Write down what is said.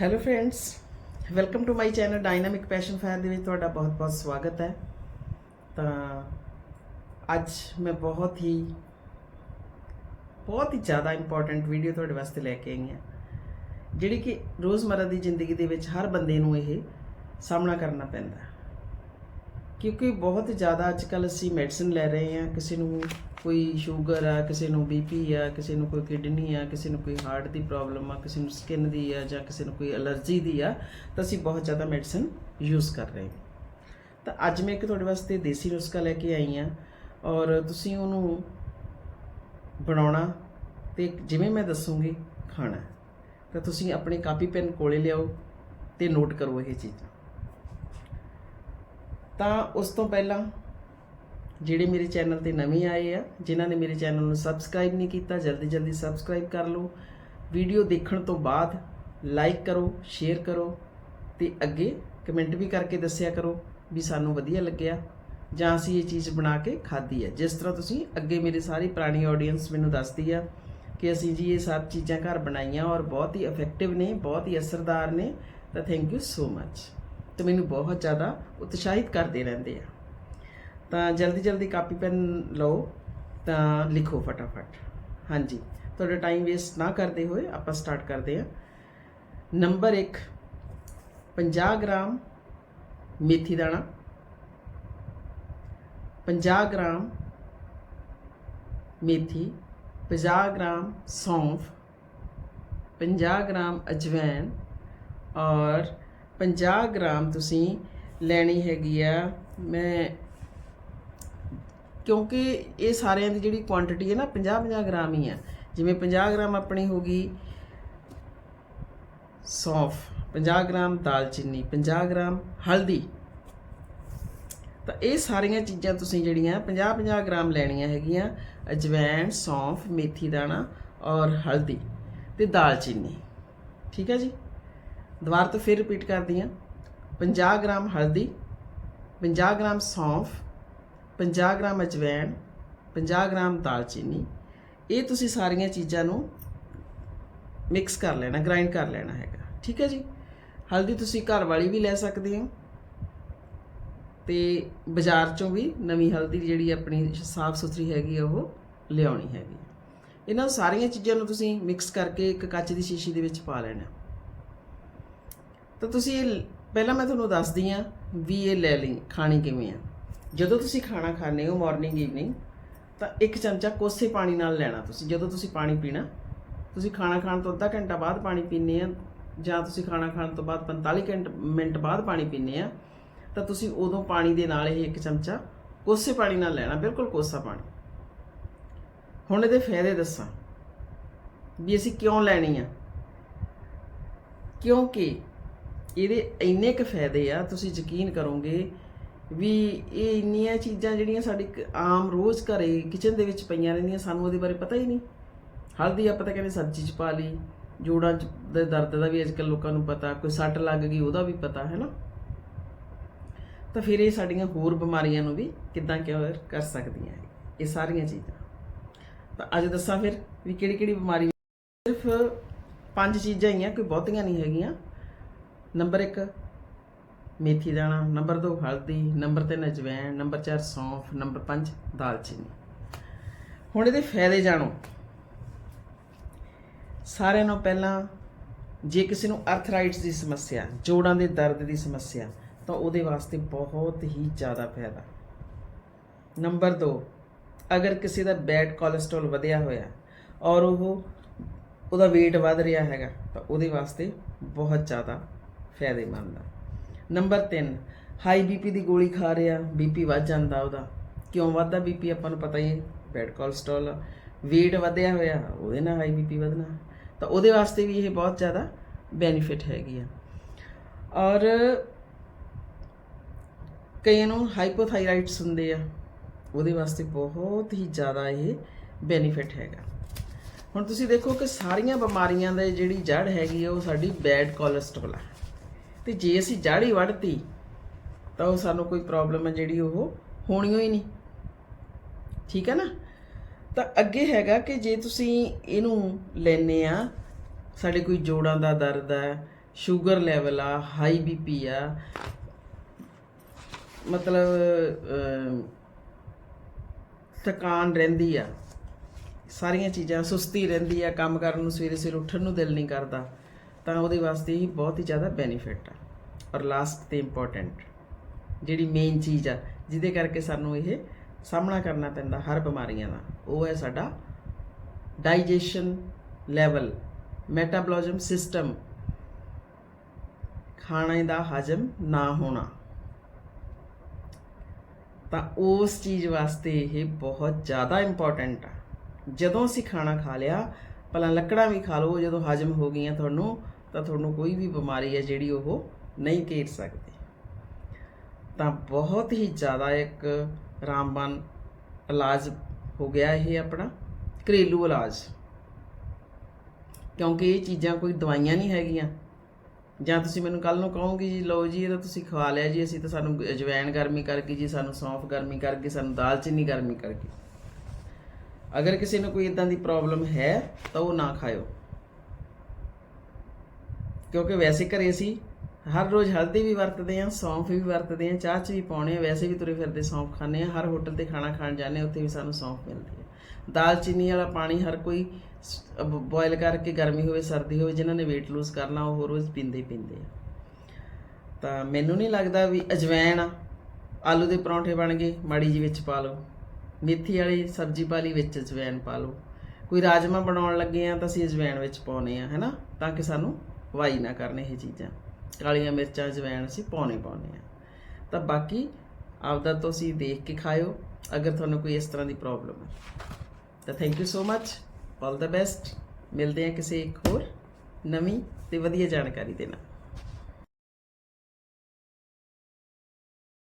Hello friends welcome to my channel dynamic passion fire ਦੇ ਵਿੱਚ ਤੁਹਾਡਾ ਬਹੁਤ-ਬਹੁਤ ਸਵਾਗਤ ਹੈ। ਤਾਂ ਅੱਜ ਮੈਂ ਬਹੁਤ ਹੀ ਬਹੁਤ ਹੀ ਜ਼ਿਆਦਾ ਇੰਪੋਰਟੈਂਟ ਵੀਡੀਓ ਤੁਹਾਡੇ ਵਾਸਤੇ ਲੈ ਕੇ ਆਈ ਹਾਂ। ਜਿਹੜੀ ਕਿ ਰੋਜ਼ਮਰਰਾ ਦੀ ਜ਼ਿੰਦਗੀ ਦੇ ਵਿੱਚ ਹਰ ਬੰਦੇ ਨੂੰ ਇਹ ਸਾਹਮਣਾ ਕਰਨਾ ਪੈਂਦਾ ਹੈ। ਕਿਉਂਕਿ ਬਹੁਤ ਜ਼ਿਆਦਾ ਅੱਜ ਕੱਲ ਅਸੀਂ ਮੈਡੀਸਿਨ ਲੈ ਰਹੇ ਹਾਂ, ਕਿਸੇ ਨੂੰ ਕੋਈ ਸ਼ੂਗਰ ਆ, ਕਿਸੇ ਨੂੰ ਬੀਪੀ ਆ, ਕਿਸੇ ਨੂੰ ਕੋਈ ਕਿਡਨੀ ਆ, ਕਿਸੇ ਨੂੰ ਕੋਈ ਹਾਰਟ ਦੀ ਪ੍ਰੋਬਲਮ ਆ, ਕਿਸੇ ਨੂੰ ਸਕਿਨ ਦੀ ਆ ਜਾਂ ਕਿਸੇ ਨੂੰ ਕੋਈ ਅਲਰਜੀ ਦੀ ਆ, ਤਾਂ ਅਸੀਂ ਬਹੁਤ ਜ਼ਿਆਦਾ ਮੈਡੀਸਿਨ ਯੂਜ਼ ਕਰ ਰਹੇ ਹਾਂ। ਤਾਂ ਅੱਜ ਮੈਂ ਇੱਕ ਤੁਹਾਡੇ ਵਾਸਤੇ ਦੇਸੀ ਨੁਸਖਾ ਲੈ ਕੇ ਆਈ ਆ ਔਰ ਤੁਸੀਂ ਉਹਨੂੰ ਬਣਾਉਣਾ ਤੇ ਜਿਵੇਂ ਮੈਂ ਦੱਸੂਗੀ, ਖਾਣਾ। ਤਾਂ ਤੁਸੀਂ ਆਪਣੇ ਕਾਪੀ ਪੈਨ ਕੋਲੇ ਲਿਆਓ ਤੇ ਨੋਟ ਕਰੋ ਇਹ ਚੀਜ਼ਾਂ ਤਾਂ ਉਸ ਤੋਂ ਪਹਿਲਾਂ ਜਿਹੜੇ ਮੇਰੇ ਚੈਨਲ ਤੇ ਨਵੇਂ ਆਏ ਆ, ਜਿਨ੍ਹਾਂ ਨੇ ਮੇਰੇ ਚੈਨਲ ਨੂੰ ਸਬਸਕ੍ਰਾਈਬ ਨਹੀਂ ਕੀਤਾ, ਜਲਦੀ ਜਲਦੀ ਸਬਸਕ੍ਰਾਈਬ ਕਰ ਲਓ। ਵੀਡੀਓ ਦੇਖਣ ਤੋਂ ਬਾਅਦ ਲਾਈਕ ਕਰੋ ਸ਼ੇਅਰ ਕਰੋ ਤੇ ਅੱਗੇ ਕਮੈਂਟ ਵੀ ਕਰਕੇ ਦੱਸਿਆ ਕਰੋ ਵੀ ਸਾਨੂੰ ਵਧੀਆ ਲੱਗਿਆ ਜਾਂ ਅਸੀਂ ਇਹ ਚੀਜ਼ ਬਣਾ ਕੇ ਖਾਧੀ ਹੈ ਜਿਸ ਤਰ੍ਹਾਂ ਤੁਸੀਂ ਅੱਗੇ ਮੇਰੇ ਸਾਰੀ ਪੁਰਾਣੀ ਆਡੀਅנס ਮੈਨੂੰ ਦੱਸਦੀ ਆ ਕਿ ਅਸੀਂ ਜੀ ਇਹ ਸਭ ਚੀਜ਼ਾਂ ਘਰ ਬਣਾਈਆਂ ਔਰ ਬਹੁਤ ਹੀ ਇਫੈਕਟਿਵ ਨੇ, ਬਹੁਤ ਹੀ ਅਸਰਦਾਰ ਨੇ, ਤਾਂ ਥੈਂਕ ਯੂ ਸੋ ਮੱਚ ਤੇ ਮੈਨੂੰ ਬਹੁਤ ਜ਼ਿਆਦਾ ਉਤਸ਼ਾਹਿਤ ਕਰਦੇ ਰਹਿੰਦੇ ਆ। ਤਾਂ ਜਲਦੀ ਜਲਦੀ ਕਾਪੀ ਪੈਨ ਲਓ, ਤਾਂ ਲਿਖੋ ਫਟਾਫਟ। ਹਾਂਜੀ, ਤੁਹਾਡਾ ਟਾਈਮ ਵੇਸਟ ਨਾ ਕਰਦੇ ਹੋਏ ਆਪਾਂ ਸਟਾਰਟ ਕਰਦੇ ਹਾਂ। ਨੰਬਰ 1 50 ਗ੍ਰਾਮ ਮੇਥੀ ਦਾਣਾ। 50 ਗ੍ਰਾਮ ਮੇਥੀ 50 ਗ੍ਰਾਮ ਸੌਂਫ 50 ਗ੍ਰਾਮ ਅਜਵਾਇਣ ਔਰ 50 ਗ੍ਰਾਮ ਤੁਸੀਂ ਲੈਣੀ ਹੈਗੀ ਆ। ਮੈਂ ਕਿਉਂਕਿ ਇਹ ਸਾਰਿਆਂ ਦੀ ਜਿਹੜੀ ਕੁਆਂਟੀਟੀ ਹੈ ਨਾ 50 50 ਗ੍ਰਾਮ ਹੀ ਆ। ਜਿਵੇਂ 50 ਗ੍ਰਾਮ ਆਪਣੀ ਹੋ ਗਈ ਸੌਂਫ 50 ਗ੍ਰਾਮ ਦਾਲਚੀਨੀ 50 ਗ੍ਰਾਮ ਹਲਦੀ। ਤਾਂ ਇਹ ਸਾਰੀਆਂ ਚੀਜ਼ਾਂ ਤੁਸੀਂ ਜਿਹੜੀਆਂ 50 50 ਗ੍ਰਾਮ ਲੈਣੀਆਂ ਹੈਗੀਆਂ ਅਜਵਾਇਣ ਸੌਂਫ, ਮੇਥੀ ਦਾਣਾ ਔਰ ਹਲਦੀ ਤੇ ਦਾਲਚੀਨੀ ਠੀਕ ਹੈ ਜੀ? ਦੁਬਾਰਾ ਤੋਂ ਫਿਰ ਰਿਪੀਟ ਕਰਦੀ ਹਾਂ। 50 ਗ੍ਰਾਮ ਹਲਦੀ 50 ਗ੍ਰਾਮ ਸੌਂਫ 50 ਗ੍ਰਾਮ ਅਜਵਾਇਣ 50 ਗ੍ਰਾਮ ਦਾਲਚੀਨੀ। ਇਹ ਤੁਸੀਂ ਸਾਰੀਆਂ ਚੀਜ਼ਾਂ ਨੂੰ ਮਿਕਸ ਕਰ ਲੈਣਾ ਗ੍ਰਾਈਂਡ ਕਰ ਲੈਣਾ ਹੈਗਾ। ਠੀਕ ਹੈ ਜੀ? ਹਲਦੀ ਤੁਸੀਂ ਘਰ ਵਾਲੀ ਵੀ ਲੈ ਸਕਦੇ ਹੋ। ਤੇ ਬਾਜ਼ਾਰ ਚੋਂ ਵੀ ਨਵੀਂ ਹਲਦੀ ਜਿਹੜੀ ਆਪਣੀ ਸਾਫ਼ ਸੁਥਰੀ ਹੈਗੀ ਆ, ਉਹ ਲਿਆਉਣੀ ਹੈਗੀ ਇਹਨਾਂ ਸਾਰੀਆਂ ਚੀਜ਼ਾਂ ਨੂੰ ਤੁਸੀਂ ਮਿਕਸ ਕਰਕੇ ਇੱਕ ਕੱਚ ਦੀ ਸ਼ੀਸ਼ੀ ਦੇ ਵਿੱਚ ਪਾ ਲੈਣਾ। ਤਾਂ ਤੁਸੀਂ ਇਹ ਪਹਿਲਾਂ ਮੈਂ ਤੁਹਾਨੂੰ ਦੱਸਦੀ ਆ ਵੀ ਇਹ ਲੈ ਲਈ, ਖਾਣੀ ਕਿਵੇਂ ਆ। ਜਦੋਂ ਤੁਸੀਂ ਖਾਣਾ ਖਾਣੇ ਹੋ ਮਾਰਨਿੰਗ ਈਵਨਿੰਗ ਤਾਂ ਇੱਕ ਚਮਚਾ ਕੋਸੇ ਪਾਣੀ ਨਾਲ ਲੈਣਾ ਤੁਸੀਂ, ਜਦੋਂ ਤੁਸੀਂ ਪਾਣੀ ਪੀਣਾ। ਤੁਸੀਂ ਖਾਣਾ ਖਾਣ ਤੋਂ ਅੱਧਾ ਘੰਟਾ ਬਾਅਦ ਪਾਣੀ ਪੀਨੇ ਆ, ਜਾਂ ਤੁਸੀਂ ਖਾਣਾ ਖਾਣ ਤੋਂ ਬਾਅਦ 45 ਘੰਟ, ਮਿੰਟ ਬਾਅਦ ਪਾਣੀ ਪੀਨੇ ਆ, ਤਾਂ ਤੁਸੀਂ ਉਦੋਂ ਪਾਣੀ ਦੇ ਨਾਲ ਇਹ ਇੱਕ ਚਮਚਾ ਕੋਸੇ ਪਾਣੀ ਨਾਲ ਲੈਣਾ, ਬਿਲਕੁਲ ਕੋਸਾ ਪਾਣੀ। ਹੁਣ ਇਹਦੇ ਫਾਇਦੇ ਦੱਸਾਂ ਵੀ ਅਸੀਂ ਕਿਉਂ ਲੈਣੀ ਆ। ਕਿਉਂਕਿ ਇਹਦੇ ਇੰਨੇ ਕੁ ਫਾਇਦੇ ਆ, ਤੁਸੀਂ ਯਕੀਨ ਕਰੋਗੇ ਵੀ ਇਹ ਇੰਨੀਆਂ ਚੀਜ਼ਾਂ ਜਿਹੜੀਆਂ ਸਾਡੀ ਆਮ ਰੋਜ਼ ਘਰੇ ਕਿਚਨ ਦੇ ਵਿੱਚ ਪਈਆਂ ਰਹਿੰਦੀਆਂ, ਸਾਨੂੰ ਉਹਦੇ ਬਾਰੇ ਪਤਾ ਹੀ ਨਹੀਂ। ਹਲਦੀ ਆਪਾਂ ਤਾਂ ਕਹਿੰਦੇ ਸਬਜ਼ੀ ਚ ਪਾ ਲਈ, ਜੋੜਾਂ 'ਚ ਦੇ ਦਰਦ ਦਾ ਵੀ ਅੱਜਕੱਲ ਲੋਕਾਂ ਨੂੰ ਪਤਾ, ਕੋਈ ਸੱਟ ਲੱਗ ਗਈ ਉਹਦਾ ਵੀ ਪਤਾ, ਹੈ ਨਾ? ਤਾਂ ਫਿਰ ਇਹ ਸਾਡੀਆਂ ਹੋਰ ਬਿਮਾਰੀਆਂ ਨੂੰ ਵੀ ਕਿੱਦਾਂ ਕਿਉਰ ਕਰ ਸਕਦੀਆਂ ਹੈ ਇਹ ਸਾਰੀਆਂ ਚੀਜ਼ਾਂ। ਤਾਂ ਅੱਜ ਦੱਸਾਂ ਫਿਰ ਵੀ ਕਿਹੜੀ ਕਿਹੜੀ ਬਿਮਾਰੀ ਸਿਰਫ ਪੰਜ ਚੀਜ਼ਾਂ ਹੀ ਆ, ਕੋਈ ਬਹੁਤੀਆਂ ਨਹੀਂ ਹੈਗੀਆਂ। ਨੰਬਰ 1 ਮੇਥੀ ਦਾਣਾ। ਨੰਬਰ 2 ਹਲਦੀ। ਨੰਬਰ 3 ਅਜਵਾਇਣ ਨੰਬਰ 4 ਸੌਂਫ। ਨੰਬਰ 5 ਦਾਲਚੀਨੀ। ਹੁਣ ਇਹਦੇ ਫਾਇਦੇ ਜਾਣੋ। ਸਾਰਿਆਂ ਨੂੰ ਪਹਿਲਾਂ ਜੇ ਕਿਸੇ ਨੂੰ ਅਰਥਰਾਈਟਸ ਦੀ ਸਮੱਸਿਆ, ਜੋੜਾਂ ਦੇ ਦਰਦ ਦੀ ਸਮੱਸਿਆ, ਤਾਂ ਉਹਦੇ ਵਾਸਤੇ ਬਹੁਤ ਹੀ ਜ਼ਿਆਦਾ ਫਾਇਦਾ। ਨੰਬਰ 2 ਅਗਰ ਕਿਸੇ ਦਾ ਬੈਡ ਕੋਲੇਸਟ੍ਰੋਲ ਵਧਿਆ ਹੋਇਆ ਔਰ ਉਹ ਉਹਦਾ weight ਵੱਧ ਰਿਹਾ ਹੈਗਾ, ਤਾਂ ਉਹਦੇ ਵਾਸਤੇ ਬਹੁਤ ਜ਼ਿਆਦਾ ਫਾਇਦੇਮੰਦ ਆ ਨੰਬਰ 3 ਹਾਈ ਬੀਪੀ ਦੀ ਗੋਲੀ ਖਾ ਰਿਹਾ ਬੀਪੀ ਵੱਧ ਜਾਂਦਾ ਉਹਦਾ। ਕਿਉਂ ਵੱਧਦਾ ਬੀਪੀ ਆਪਾਂ ਨੂੰ ਪਤਾ ਹੀ ਹੈ ਬੈਡ ਕੋਲੇਸਟ੍ਰੋਲ weight ਵਧਿਆ ਹੋਇਆ, ਉਹਦੇ ਨਾਲ ਹਾਈ ਬੀਪੀ ਵਧਣਾ। ਤਾਂ ਉਹਦੇ ਵਾਸਤੇ ਵੀ ਇਹ ਬਹੁਤ ਜ਼ਿਆਦਾ ਬੈਨੀਫਿਟ ਹੈਗੀ ਆ। ਔਰ ਕਈਆਂ ਨੂੰ ਹਾਈਪੋਥਾਇਰਾਇਡਸ ਹੁੰਦੇ ਆ, ਉਹਦੇ ਵਾਸਤੇ ਬਹੁਤ ਹੀ ਜ਼ਿਆਦਾ ਇਹ ਬੈਨੀਫਿਟ ਹੈਗਾ। ਹੁਣ ਤੁਸੀਂ ਦੇਖੋ ਕਿ ਸਾਰੀਆਂ ਬਿਮਾਰੀਆਂ ਦੇ ਜਿਹੜੀ ਜੜ ਹੈਗੀ ਆ, ਉਹ ਸਾਡੀ ਬੈਡ ਕੋਲੇਸਟ੍ਰੋਲ ਆ। ਤੇ ਜੇ ਅਸੀਂ ਜਾੜੀ ਹੀ ਵੜਤੀ ਤਾਂ ਉਹ ਸਾਨੂੰ ਕੋਈ ਪ੍ਰੋਬਲਮ ਹੈ ਜਿਹੜੀ ਉਹ ਹੋਣੀ ਹੀ ਨਹੀਂ। ਠੀਕ ਹੈ ਨਾ? ਤਾਂ ਅੱਗੇ ਹੈਗਾ ਕਿ ਜੇ ਤੁਸੀਂ ਇਹਨੂੰ ਲੈਨੇ ਆ, ਸਾਡੇ ਕੋਈ ਜੋੜਾਂ ਦਾ ਦਰਦ ਆ ਸ਼ੂਗਰ ਲੈਵਲ ਆ ਹਾਈ ਬੀਪੀ ਆ, ਮਤਲਬ ਥਕਾਨ ਰਹਿੰਦੀ ਆ, ਸਾਰੀਆਂ ਚੀਜ਼ਾਂ ਸੁਸਤੀ ਰਹਿੰਦੀ ਆ, ਕੰਮ ਕਰਨ ਨੂੰ ਸਵੇਰੇ ਸਵੇਰੇ ਉੱਠਣ ਨੂੰ ਦਿਲ ਨਹੀਂ ਕਰਦਾ। ਤਾਂ ਉਹਦੇ ਵਾਸਤੇ ਇਹ ਬਹੁਤ ਹੀ ਜ਼ਿਆਦਾ ਬੈਨੀਫਿਟ ਆ। ਔਰ ਲਾਸਟ ਤੇ ਇੰਪੋਰਟੈਂਟ ਜਿਹੜੀ ਮੇਨ ਚੀਜ਼ ਆ, ਜਿਹਦੇ ਕਰਕੇ ਸਾਨੂੰ ਇਹ ਸਾਹਮਣਾ ਕਰਨਾ ਪੈਂਦਾ ਹਰ ਬਿਮਾਰੀਆਂ ਦਾ, ਉਹ ਹੈ ਸਾਡਾ ਡਾਈਜੈਸ਼ਨ ਲੈਵਲ ਮੈਟਾਬੋਲਿਜ਼ਮ ਸਿਸਟਮ ਖਾਣੇ ਦਾ ਹਜਮ ਨਾ ਹੋਣਾ। ਤਾਂ ਉਸ ਚੀਜ਼ ਵਾਸਤੇ ਇਹ ਬਹੁਤ ਜ਼ਿਆਦਾ ਇੰਪੋਰਟੈਂਟ ਆ। ਜਦੋਂ ਅਸੀਂ ਖਾਣਾ ਖਾ ਲਿਆ ਭਲਾ ਲੱਕੜਾਂ ਵੀ ਖਾ ਲਓ, ਜਦੋਂ ਹਜਮ ਹੋ ਗਈਆਂ ਤੁਹਾਨੂੰ ਤਾਂ ਤੁਹਾਨੂੰ ਕੋਈ ਵੀ ਬਿਮਾਰੀ ਹੈ ਜਿਹੜੀ ਉਹ ਨਹੀਂ ਘੇਰ ਸਕਦੀ। ਤਾਂ ਬਹੁਤ ਹੀ ਜ਼ਿਆਦਾ ਇੱਕ ਰਾਮਬਾਨ ਇਲਾਜ ਹੋ ਗਿਆ ਇਹ ਆਪਣਾ, ਘਰੇਲੂ ਇਲਾਜ। ਕਿਉਂਕਿ ਇਹ ਚੀਜ਼ਾਂ ਕੋਈ ਦਵਾਈਆਂ ਨਹੀਂ ਹੈਗੀਆਂ। ਜਾਂ ਤੁਸੀਂ ਮੈਨੂੰ ਕੱਲ ਨੂੰ ਕਹੋਗੇ ਜੀ, ਲਓ ਜੀ, ਇਹ ਤਾਂ ਤੁਸੀਂ ਖਵਾ ਲਿਆ ਜੀ, ਅਸੀਂ ਤਾਂ ਸਾਨੂੰ ਅਜਵਾਇਣ ਗਰਮੀ ਕਰਕੇ ਜੀ, ਸਾਨੂੰ ਸੌਂਫ ਗਰਮੀ ਕਰਕੇ, ਸਾਨੂੰ ਦਾਲਚੀਨੀ ਗਰਮੀ ਕਰਕੇ। ਅਗਰ ਕਿਸੇ ਨੂੰ ਕੋਈ ਇਦਾਂ ਦੀ ਪ੍ਰੋਬਲਮ ਹੈ, ਤਾਂ ਉਹ ਨਾ ਖਾਓ ਕਿਉਂਕਿ ਵੈਸੇ ਘਰੇ ਅਸੀਂ ਹਰ ਰੋਜ਼ ਹਲਦੀ ਵੀ ਵਰਤਦੇ ਆ ਸੌਂਫ ਵੀ ਵਰਤਦੇ ਆ ਚਾਹ ਚ ਵੀ ਪਾਉਣੇ ਆ ਵੈਸੇ ਵੀ ਤੁਰੇ ਫਿਰਦੇ ਸੌਂਫ ਖਾਂਦੇ ਆ ਹਰ ਹੋਟਲ ਤੇ ਖਾਣਾ ਖਾਣ ਜਾਂਦੇ ਆ ਉੱਥੇ ਵੀ ਸਾਨੂੰ ਸੌਂਫ ਮਿਲਦੀ ਹੈ। ਦਾਲਚੀਨੀ ਵਾਲਾ ਪਾਣੀ ਹਰ ਕੋਈ ਬੋਇਲ ਕਰਕੇ ਗਰਮੀ ਹੋਵੇ, ਸਰਦੀ ਹੋਵੇ, ਜਿਨ੍ਹਾਂ ਨੇ weight lose ਕਰਨਾ, ਉਹ ਰੋਜ਼ ਪੀਂਦੇ ਹੀ ਪੀਂਦੇ ਆ। ਤਾਂ ਮੈਨੂੰ ਨਹੀਂ ਲੱਗਦਾ ਵੀ ਅਜਵੈਣ ਆਲੂ ਦੇ ਪਰੌਂਠੇ ਬਣ ਗਏ, ਮਾੜੀ ਜੀ ਵਿੱਚ ਪਾ ਲਓ। ਮੇਥੀ ਵਾਲੀ ਸਬਜ਼ੀ ਪਾ ਲਈ ਵਿੱਚ ਅਜਵਾਇਣ ਪਾ ਲਓ। ਕੋਈ ਰਾਜਮਾ ਬਣਾਉਣ ਲੱਗੇ ਆ ਤਾਂ ਅਸੀਂ ਅਜਵੈਣ ਵਿੱਚ ਪਾਉਨੇ ਆ ਹੈਨਾ ਤਾਂ ਕਿ ਸਾਨੂੰ ਵਾਈ ਨਾ ਕਰਨ ਇਹ ਚੀਜ਼ਾਂ। ਕਾਲੀਆਂ ਮਿਰਚਾਂ, ਅਜਵਾਇਣ ਅਸੀਂ ਪਾਉਣੇ ਪਾਉਨੇ ਆ। ਤਾਂ ਬਾਕੀ ਆਪਦਾ ਤੁਸੀਂ ਦੇਖ ਕੇ ਖਾਇਓ, ਅਗਰ ਤੁਹਾਨੂੰ ਕੋਈ ਇਸ ਤਰ੍ਹਾਂ ਦੀ ਪ੍ਰੋਬਲਮ ਹੈ। ਤਾਂ thank you so much all the best ਮਿਲਦੇ ਹਾਂ ਕਿਸੇ ਇੱਕ ਹੋਰ ਨਵੀਂ ਤੇ ਵਧੀਆ ਜਾਣਕਾਰੀ ਦੇ ਨਾਲ।